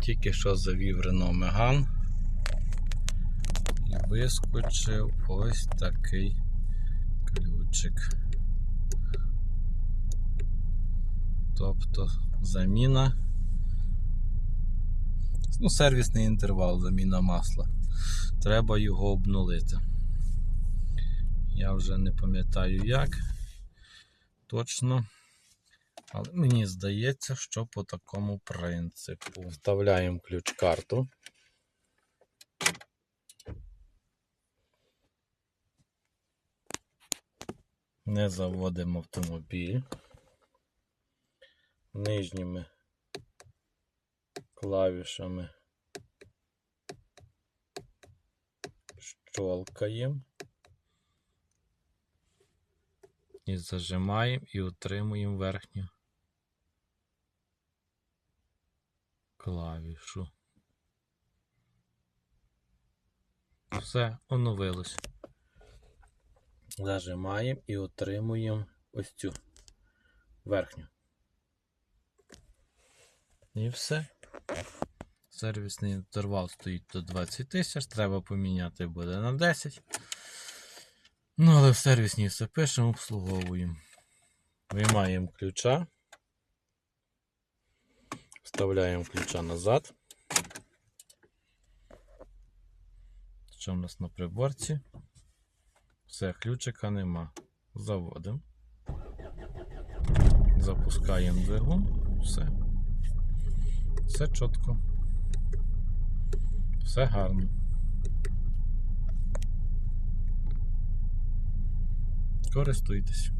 Тільки що завів Рено Меган і вискочив ось такий ключик. Тобто заміна. Ну, сервісний інтервал, заміна масла. Треба його обнулити. Я вже не пам'ятаю як точно. Але мені здається, що по такому принципу. Вставляємо ключ-карту. Не заводимо автомобіль. Нижніми клавішами щолкаємо. І зажимаємо і утримуємо верхню клавішу. Все, оновилось. Зажимаємо і утримуємо ось цю верхню. І все. Сервісний інтервал стоїть до 20 тисяч, треба поміняти буде на 10. Ну, але в сервісній все пишемо, обслуговуємо. Виймаємо ключа. Вставляємо ключа назад. Що в нас на приборці? Все, ключика нема. Заводимо. Запускаємо двигун. Все. Все чітко. Все гарно. Користуйтесь.